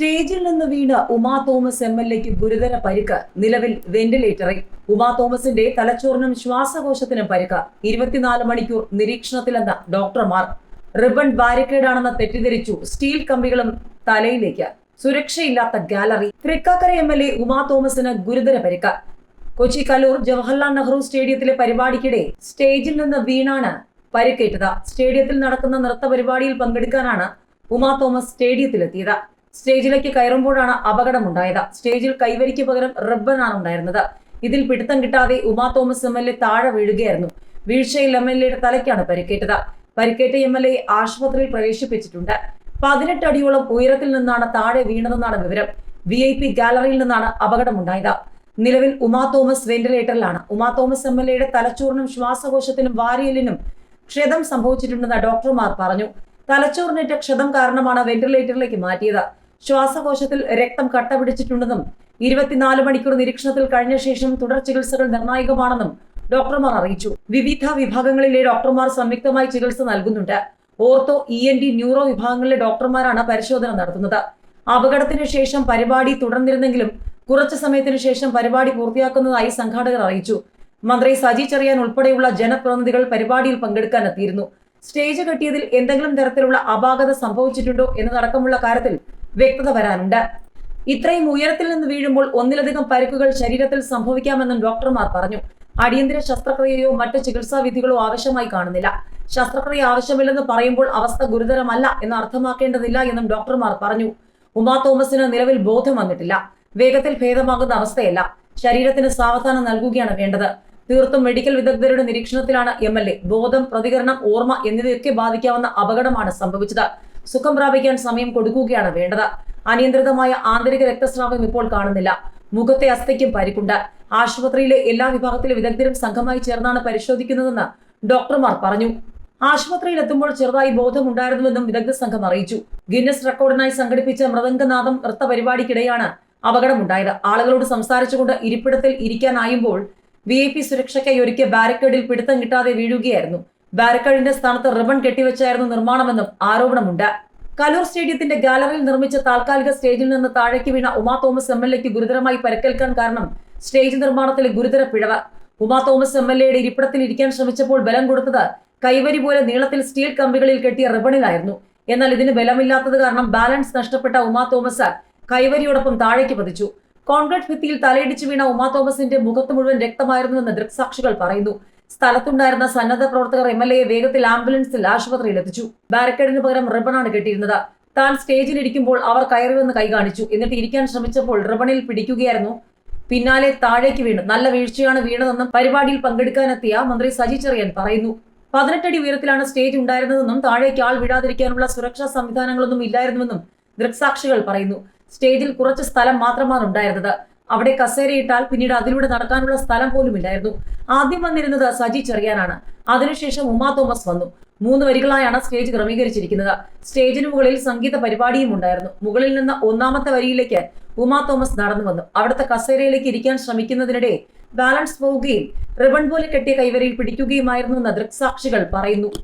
സ്റ്റേജിൽ നിന്ന് വീണ് ഉമാ തോമസ് എം എൽ എക്ക് ഗുരുതര പരിക്ക്. നിലവിൽ വെന്റിലേറ്ററിൽ. ഉമാ തോമസിന്റെ തലച്ചോറിനും ശ്വാസകോശത്തിനും പരിക്ക്. ഇരുപത്തിനാല് മണിക്കൂർ നിരീക്ഷണത്തിലെന്ന ഡോക്ടർമാർ റിബൺ ബാരിക്കേഡാണെന്ന് തെറ്റിദ്ധരിച്ചു സ്റ്റീൽ കമ്പികളും തലയിലേക്ക്. സുരക്ഷയില്ലാത്ത gallery. Thrikkakara M L A Uma തോമസിന് ഗുരുതര പരിക്ക്. കൊച്ചി കലൂർ ജവഹർലാൽ നെഹ്റു സ്റ്റേഡിയത്തിലെ പരിപാടിക്കിടെ സ്റ്റേജിൽ നിന്ന് വീണാണ് പരിക്കേറ്റത്. സ്റ്റേഡിയത്തിൽ നടക്കുന്ന നൃത്ത പരിപാടിയിൽ പങ്കെടുക്കാനാണ് ഉമാ തോമസ് സ്റ്റേഡിയത്തിലെത്തിയത്. സ്റ്റേജിലേക്ക് കയറുമ്പോഴാണ് അപകടമുണ്ടായത്. സ്റ്റേജിൽ കൈവരിക്ക് പകരം റിബനാണ് ഉണ്ടായിരുന്നത്. ഇതിൽ പിടുത്തം കിട്ടാതെ Uma Thomas M L A താഴെ വീഴുകയായിരുന്നു. വീഴ്ചയിൽ എം എൽ എയുടെ തലയ്ക്കാണ് പരിക്കേറ്റത്. പരിക്കേറ്റ എം എൽ എ ആശുപത്രിയിൽ പ്രവേശിപ്പിച്ചിട്ടുണ്ട്. പതിനെട്ട് അടിയോളം ഉയരത്തിൽ നിന്നാണ് താഴെ വീണതെന്നാണ് വിവരം. വി ഐ പി ഗാലറിയിൽ നിന്നാണ് അപകടമുണ്ടായത്. നിലവിൽ ഉമാ തോമസ് വെന്റിലേറ്ററിലാണ്. ഉമാ തോമസ് എം എൽ എയുടെ തലച്ചോറിനും ശ്വാസകോശത്തിനും വാരിയലിനും ക്ഷതം സംഭവിച്ചിട്ടുണ്ടെന്ന് ഡോക്ടർമാർ പറഞ്ഞു. തലച്ചോറിനേറ്റ ക്ഷതം കാരണമാണ് വെന്റിലേറ്ററിലേക്ക് മാറ്റിയത്. ശ്വാസകോശത്തിൽ രക്തം കട്ട പിടിച്ചിട്ടുണ്ടെന്നും ഇരുപത്തിനാല് മണിക്കൂർ നിരീക്ഷണത്തിൽ കഴിഞ്ഞ ശേഷം തുടർ ചികിത്സകൾ നിർണായകമാണെന്നും ഡോക്ടർമാർ അറിയിച്ചു. വിവിധ വിഭാഗങ്ങളിലെ ഡോക്ടർമാർ സംയുക്തമായി ചികിത്സ നൽകുന്നുണ്ട്. Ortho E N T neuro വിഭാഗങ്ങളിലെ ഡോക്ടർമാരാണ് പരിശോധന നടത്തുന്നത്. അപകടത്തിന് ശേഷം പരിപാടി തുടർന്നിരുന്നെങ്കിലും കുറച്ചു സമയത്തിന് ശേഷം പരിപാടി പൂർത്തിയാക്കുന്നതായി സംഘാടകർ അറിയിച്ചു. മന്ത്രി സജി ചെറിയാൻ ഉൾപ്പെടെയുള്ള ജനപ്രതിനിധികൾ പരിപാടിയിൽ പങ്കെടുക്കാനെത്തിയിരുന്നു സ്റ്റേജ് കെട്ടിയതിൽ എന്തെങ്കിലും തരത്തിലുള്ള അപാകത സംഭവിച്ചിട്ടുണ്ടോ എന്നതടക്കമുള്ള കാര്യത്തിൽ വ്യക്തത വരാനുണ്ട്. ഇത്രയും ഉയരത്തിൽ നിന്ന് വീഴുമ്പോൾ ഒന്നിലധികം പരിക്കുകൾ ശരീരത്തിൽ സംഭവിക്കാമെന്നും ഡോക്ടർമാർ പറഞ്ഞു. അടിയന്തര ശസ്ത്രക്രിയയോ മറ്റ് ചികിത്സാ വിധികളോ ആവശ്യമായി കാണുന്നില്ല. ശസ്ത്രക്രിയ ആവശ്യമില്ലെന്ന് പറയുമ്പോൾ അവസ്ഥ ഗുരുതരമല്ല എന്ന് അർത്ഥമാക്കേണ്ടതില്ല എന്നും ഡോക്ടർമാർ പറഞ്ഞു. ഉമാ തോമസിന് നിലവിൽ ബോധം വന്നിട്ടില്ല. വേഗത്തിൽ ഭേദമാകുന്ന അവസ്ഥയല്ല. ശരീരത്തിന് സാവധാനം നൽകുകയാണ് വേണ്ടത്. തീർത്തും മെഡിക്കൽ വിദഗ്ധരുടെ നിരീക്ഷണത്തിലാണ് എം എൽ എ ബോധം പ്രതികരണം ഓർമ്മ എന്നിവയൊക്കെ ബാധിക്കാവുന്ന അപകടമാണ് സംഭവിച്ചത്. സുഖം പ്രാപിക്കാൻ സമയം കൊടുക്കുകയാണ് വേണ്ടത്. അനിയന്ത്രിതമായ ആന്തരിക രക്തസ്രാവം ഇപ്പോൾ കാണുന്നില്ല. മുഖത്തെ അസ്ഥയ്ക്കും പരിക്കുണ്ട്. ആശുപത്രിയിലെ എല്ലാ വിഭാഗത്തിലെ വിദഗ്ധരും സംഘമായി ചേർന്നാണ് പരിശോധിക്കുന്നതെന്ന് ഡോക്ടർമാർ പറഞ്ഞു. ആശുപത്രിയിൽ എത്തുമ്പോൾ ചെറുതായി ബോധമുണ്ടായിരുന്നുവെന്നും വിദഗ്ധ സംഘം അറിയിച്ചു. ഗിന്നസ് റെക്കോർഡിനായി സംഘടിപ്പിച്ച മൃദംഗനാഥം നൃത്ത പരിപാടിക്കിടെയാണ് അപകടമുണ്ടായത്. ആളുകളോട് സംസാരിച്ചുകൊണ്ട് ഇരിപ്പിടത്തിൽ ഇരിക്കാനായുമ്പോൾ വി ഐ പി സുരക്ഷയ്ക്കായി ഒരുക്കിയ ബാരിക്കേഡിൽ പിടുത്തം കിട്ടാതെ വീഴുകയായിരുന്നു. ബാരിക്കേഡിന്റെ സ്ഥാനത്ത് റിബൺ കെട്ടിവെച്ചായിരുന്നു നിർമ്മാണമെന്നും ആരോപണമുണ്ട്. കലൂർ സ്റ്റേഡിയത്തിന്റെ ഗാലറിയിൽ നിർമ്മിച്ച താൽക്കാലിക സ്റ്റേജിൽ നിന്ന് താഴേക്ക് വീണ ഉമാ തോമസ് എം എൽ എക്ക് ഗുരുതരമായി പരിക്കേൽക്കാൻ കാരണം സ്റ്റേജ് നിർമ്മാണത്തിലെ ഗുരുതര പിഴവ്. ഉമാ തോമസ് എം എൽ എയുടെ ഇരിപ്പിടത്തിൽ ഇരിക്കാൻ ശ്രമിച്ചപ്പോൾ ബലം കൊടുത്തത് കൈവരി പോലെ നീളത്തിൽ സ്റ്റീൽ കമ്പികളിൽ കെട്ടിയ റിബണിലായിരുന്നു. എന്നാൽ ഇതിന് ബലമില്ലാത്തത് കാരണം ബാലൻസ് നഷ്ടപ്പെട്ട ഉമാ തോമസ് കൈവരിയോടൊപ്പം താഴേക്ക് പതിച്ചു. കോൺക്രീറ്റ് ഭിത്തിയിൽ തലയിടിച്ച് വീണ ഉമാ തോമസിന്റെ മുഖത്ത് മുഴുവൻ രക്തമായിരുന്നുവെന്ന് ദൃക്സാക്ഷികൾ പറയുന്നു. സ്ഥലത്തുണ്ടായിരുന്ന സന്നദ്ധ പ്രവർത്തകർ എം എൽ എയെ വേഗത്തിൽ ആംബുലൻസിൽ ആശുപത്രിയിൽ എത്തിച്ചു. ബാരിക്കേഡിന് പകരം റിബണാണ് കെട്ടിയിരുന്നത്. താൻ സ്റ്റേജിൽ ഇരിക്കുമ്പോൾ അവർ കയറി വന്ന് കൈ കാണിച്ചു. എന്നിട്ട് ഇരിക്കാൻ ശ്രമിച്ചപ്പോൾ റിബണിൽ പിടിക്കുകയായിരുന്നു. പിന്നാലെ താഴേക്ക് വീണു. നല്ല വീഴ്ചയാണ് വീണതെന്നും പരിപാടിയിൽ പങ്കെടുക്കാനെത്തിയ മന്ത്രി സജി ചെറിയൻ പറയുന്നു. പതിനെട്ടടി ഉയരത്തിലാണ് സ്റ്റേജ് ഉണ്ടായിരുന്നതെന്നും താഴേക്ക് ആൾ വിടാതിരിക്കാനുള്ള സുരക്ഷാ സംവിധാനങ്ങളൊന്നും ഇല്ലായിരുന്നുവെന്നും ദൃക്സാക്ഷികൾ പറയുന്നു. സ്റ്റേജിൽ കുറച്ച് സ്ഥലം മാത്രമാണ് ഉണ്ടായിരുന്നത്. അവിടെ കസേരയിട്ടാൽ പിന്നീട് അതിലൂടെ നടക്കാനുള്ള സ്ഥലം പോലും ഇല്ലായിരുന്നു. ആദ്യം വന്നിരുന്നത് സജി ചെറിയാനാണ്. അതിനുശേഷം ഉമാ തോമസ് വന്നു. മൂന്ന് വരികളായാണ് സ്റ്റേജ് ക്രമീകരിച്ചിരിക്കുന്നത്. സ്റ്റേജിന് മുകളിൽ സംഗീത പരിപാടിയും ഉണ്ടായിരുന്നു. മുകളിൽ നിന്ന് ഒന്നാമത്തെ വരിയിലേക്ക് ഉമാ തോമസ് നടന്നു വന്നു. അവിടുത്തെ കസേരയിലേക്ക് ഇരിക്കാൻ ശ്രമിക്കുന്നതിനിടെ ബാലൻസ് പോവുകയും റിബൺ പോലെ കെട്ടിയ കൈവരിയിൽ പിടിക്കുകയുമായിരുന്നു എന്ന് ദൃക്സാക്ഷികൾ പറയുന്നു.